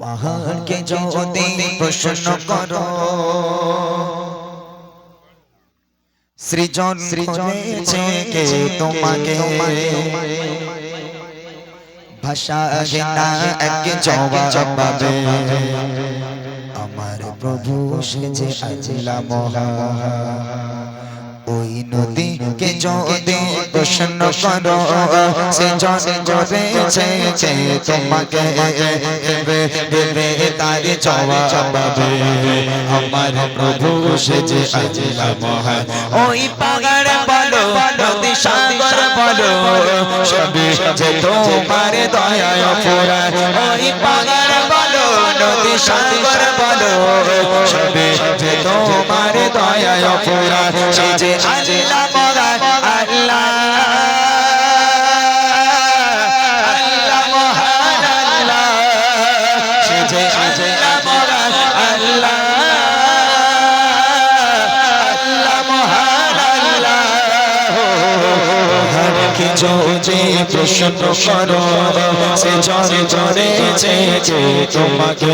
পাহাড়কে যদি প্রশ্ন করো সৃজন সৃজনেছে কে তোমাকে? ভাষা না এক জবাব। পাবে আমার প্রভু সেজে আজিলা মহা। ওই নদীকে যদি প্রশ্ন করো, সে জন করেছে যে তোমাকে দেবে তার জবাব পাবে আমার প্রভু সেজে আজিলা মহান। ওই পাগাড় বলো, নদী সাগর বলো সবে যে তোমার দয়ায় পুরা ওই পাগাড় বলো, নদী সাগর বলো সবে যে তোমার দয়ায় অপরাধ সে যে আল্লাহ আল্লাহ। কি যে প্রশ্ন করো সে জরে জরেছে যে তোমাকে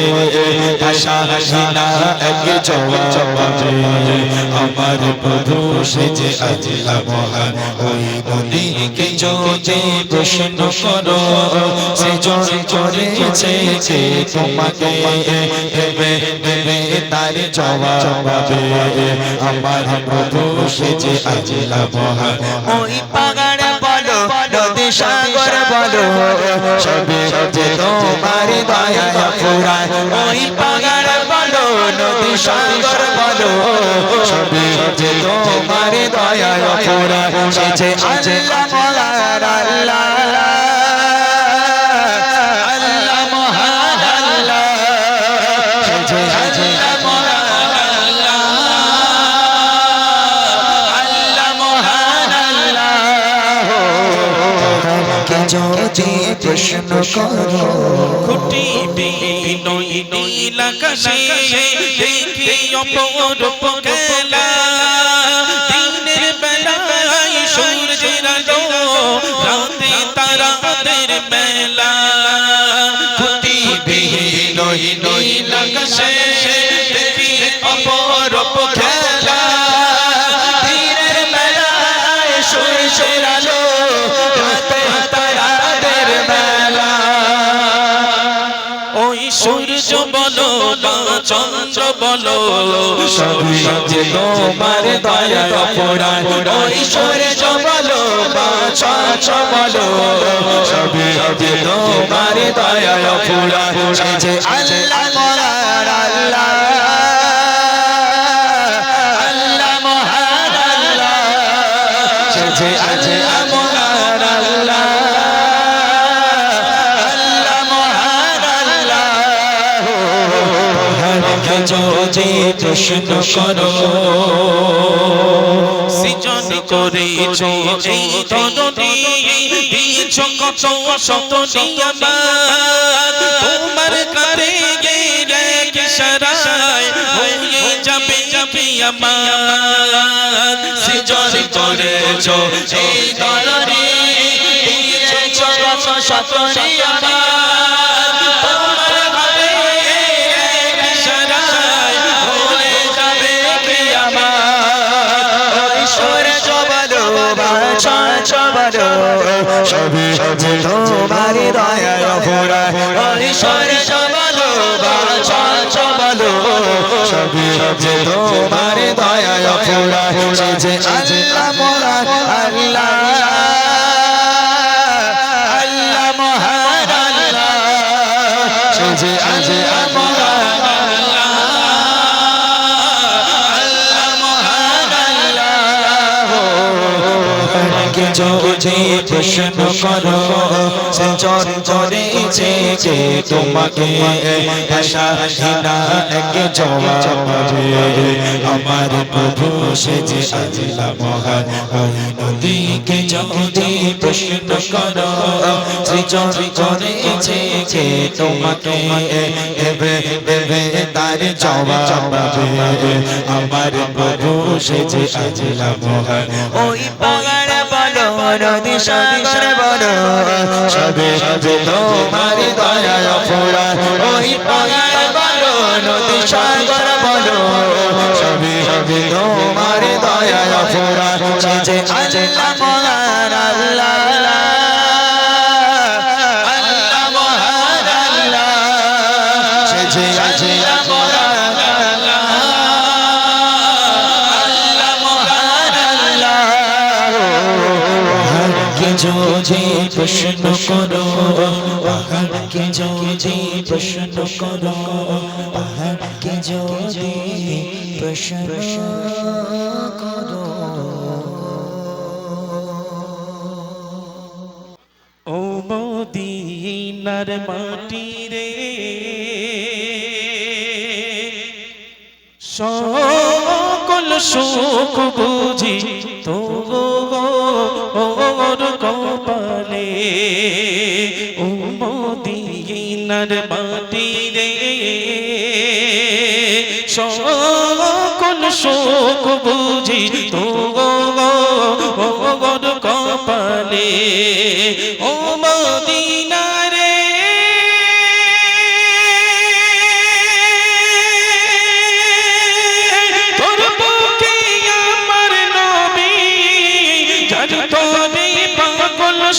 ভাষা হাসিনা এক জবাব। আমার প্রভু সে যে আজিলা মহান ওই নদীকে যে প্রশ্ন করো সে জরে জরেছে যে তোমাকে দেবে দেবে তার জবাব। আমার প্রভু সে যে আজিলা মহান ওই নদী সাগর বলো সবে যে তোমার দয়া পুরা ওই পাগার বলো নদী সাগর বলো সবে যে তোমার দয়া পুরা সে যে আল্লাহ মোলা আল্লাহ আল্লাহ। প্রশ্ন করো। খুঁটি বিনই নীলাকাশে দেখি অপরূপ খেলা সবই যে তোমার দয়া অপরাধ ওই সূর্য বলো বা সবই যে তোমার দয়া অপরাধ। যে আল্লাহ। আল্লাহ আল্লাহ মহান আল্লাহ যে যদি প্রশ্ন করো, সৃজন করেছ এই ধরনী দিয়েছ কত শত নিয়ামত, তোমার কাছে গেলে কিশরায় হয়ে যাবে যাবে আমার। সৃজন করেছ এই ধরনী দিয়েছ কত শত নিয়ামত প্রশ্ন করো সে চর করেছে যে তোমাকে আমার প্রভু সে যে আজিলা মহান নদীকে যদি প্রশ্ন করো সে চর করেছে যে তোমাকে দেবে দেবে তার আমার প্রভু সে যে আজিলা মহান। ওই নদী সাগর বলো। সবে সবে তোমার দয়া ফুরা ওই ওই পাহাড় নদী সাগর বলো। প্রশ্ন করো কে যদি প্রশ্ন করো কে যদি প্রশ্ন করো। ও মদিনার মাটি রে, সকল সুখ বুঝি তোর কপালে ও মোদিনার মাটি রে। সকল শোক বুঝি তো তোর কপালে ও মদিনারে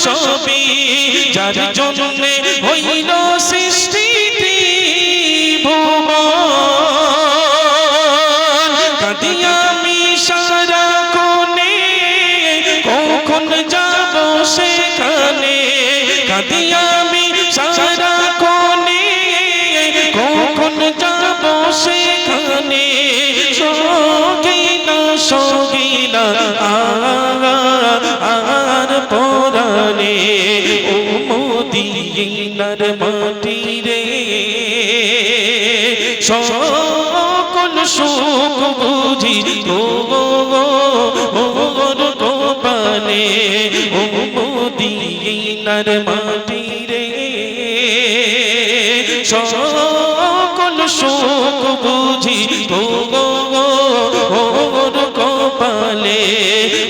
সবই যার জন্যে হইল সৃষ্টি ভুবন। কাঁদি আমি সারা কোণে, কখন যাব সেখানে? কাঁদি আমি সারা কোণে, কখন যাব সেখানে? সগিনা সগিনা মোদিনার মাটি রে। সকল সুখ বুঝি তোর গোপালে ও মোদিনার মাটি রে। সকল সুখ বুঝি তোর গোপালে ও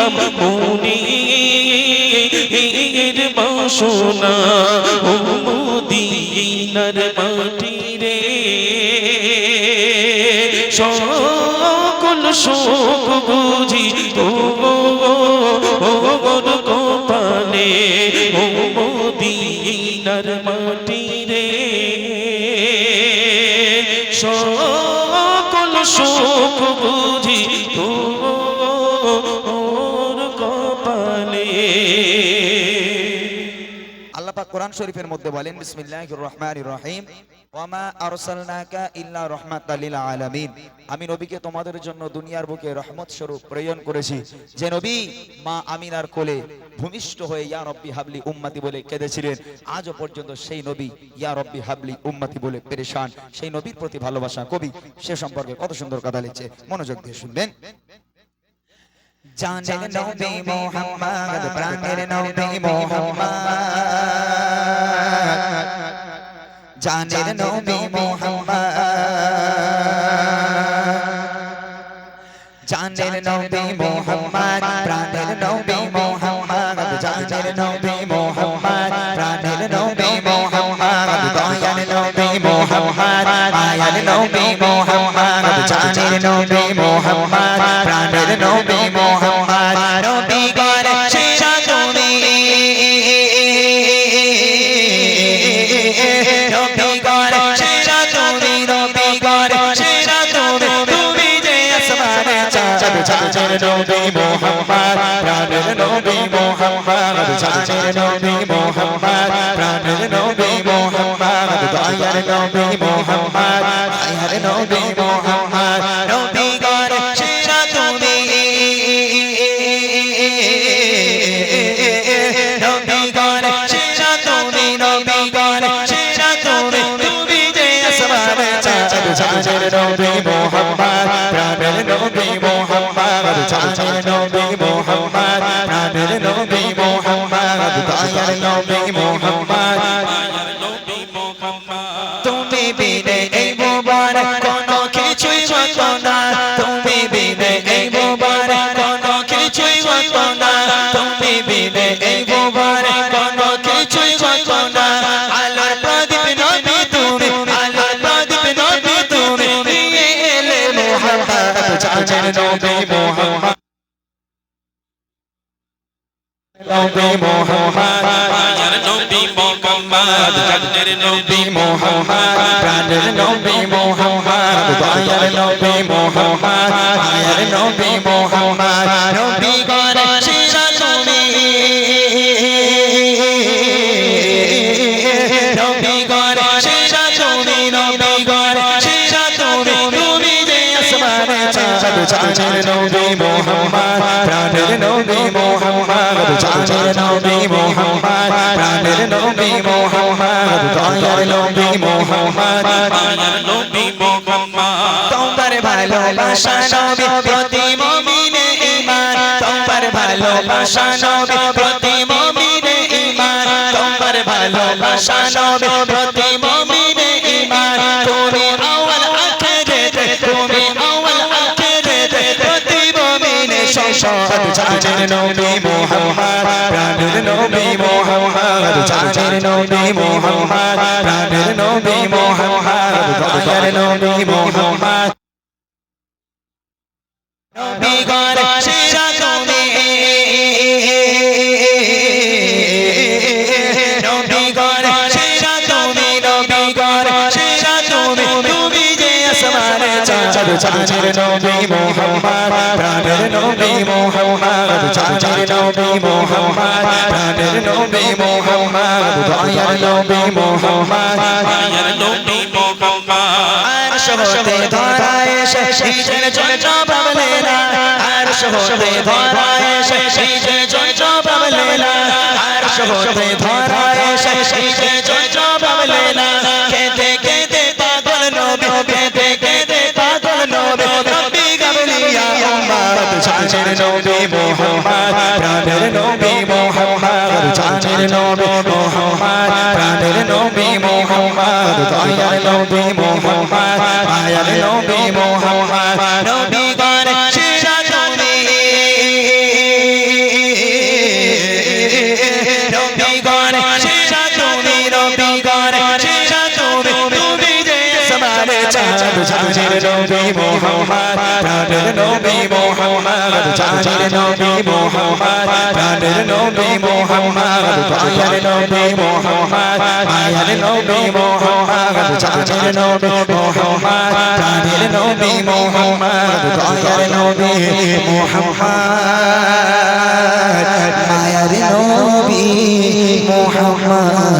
বলিতাম মনি এর বাসনা, ও মদিনার মাটি রে। সকল শোক বুঝি তোর গোপালে, ও মদিনার মাটি রে। সকল শোক বুঝি কোরআন শরীফের মধ্যে বলেন, বিসমিল্লাহির রহমানির রহিম। ওয়ামা আরসালনাকা ইল্লা আলামিন। আমি নবীকে তোমাদের জন্য দুনিয়ার বুকে রহমত স্বরূপ প্রেরণ করেছি। যে নবী মা আমিনার কোলে ভূমিষ্ঠ হয়ে ইয়া রব্বি হাবলি উম্মতি বলে কেঁদেছিলেন, আজও পর্যন্ত সেই নবী ইয়া রব্বি হাবলি উম্মতি বলে পেরেশান। সেই নবীর প্রতি ভালোবাসা কবি সে সম্পর্কে কত সুন্দর কথা লিখছে। মনোযোগ দিয়ে শুনবেন। জানের নবী মোহাম্মদ প্রাণের নবী মোহাম্মদ জানের নবী মোহাম্মদ জানের নবী মোহাম্মদ প্রাণের নবী মোহাম্মদ জানের নবী মোহাম্মদ প্রাণের নবী মোহাম্মদ দয়ার নবী মোহাম্মদ মায়ার নবী মোহাম্মদ জানের নবী মোহাম্মদ প্রাণের নবী মোহাম্মদ জানের নবী মোহাম্মদ প্রাণের নবী মোহাম্মদ দয়ার নবী মোহাম্মদ মায়ার নবী মোহাম্মদ নবী গর সেরা তুমি। নবী গর সেরা তুমি নবী গর সেরা তুমি। তুমি যে আসমানে চাঁদ জানের নবী মোহাম্মদ প্রাণের নবী মোহাম্মদ জানের নবী মোহাম্মদ। জানের নবী মোহাম্মদ নবী মোহাম্মদ মায়ার নবী মোহাম্মদ জানের নবী মোহাম্মদ প্রাণের নবী মোহাম্মদ দয়ার নবী মোহাম্মদ মায়ের নবী মোহাম্মদ নবী নবী মোহাম্মদ, প্রাণের নবী মোহাম্মদ চাঁদের নবী মোহাম্মদ, প্রাণের নবী মোহাম্মদ, দয়ার নবী মোহাম্মদ মায়ার নবী মোহাম্মদ। তোমার ভালোবাসা নবী প্রতি মুমিনে ঈমান। তোমার ভালোবাসা নবী প্রতি মুমিনে ঈমান। তোমার ভালোবাসা নবী প্রতি সংসদ জানের নবী মোহাম্মদ। প্রাণের নবী মোহাম্মদ। জানের নবী মোহাম্মদ প্রাণের নবী মোহাম্মদ। দয়ার নবী মোহাম্মদ। নবী গরে শিরা তুমি নবী গরে শিরা তুমি নবী গরে শিরা তুমি তুমি যে আসমানে চাঁদ চাঁদের নবী মোহাম্মদ। প্রাণের নবী মোহাম্মদ চাঁদের নবী মোহাম্মদ প্রাণের নবী মোহাম্মদ দয়ার নবী মোহাম্মদ মায়ার নবী মোহাম্মদ আর সহতে ধরায় নিজের জন্য পাবলে না আর সহতে ধরায় সে নিজের জন্য না আর সহতে ধরায় সে চাঁদের নবী মোহাম্মদ, প্রাণের নবী মোহাম্মদ, চাঁদের নবী মোহাম্মদ, প্রাণের নবী মোহাম্মদ, দয়ার নবী মোহাম্মদ, মায়ার নবী মোহাম্মদ নবী গানে শিরা তুমি নবী। গানে শিরা তুমি নবী গানে শিরা তুমি তুমি যে সমানে চাঁদ, চাঁদের নবী Mohammad. Tanir Nabi Muhammad Tanir Nabi Muhammad Tanir Nabi Muhammad Tanir Nabi Muhammad Tanir Nabi Muhammad Tanir Nabi Muhammad Tanir Nabi Muhammad Tanir Nabi Muhammad Tanir Nabi Muhammad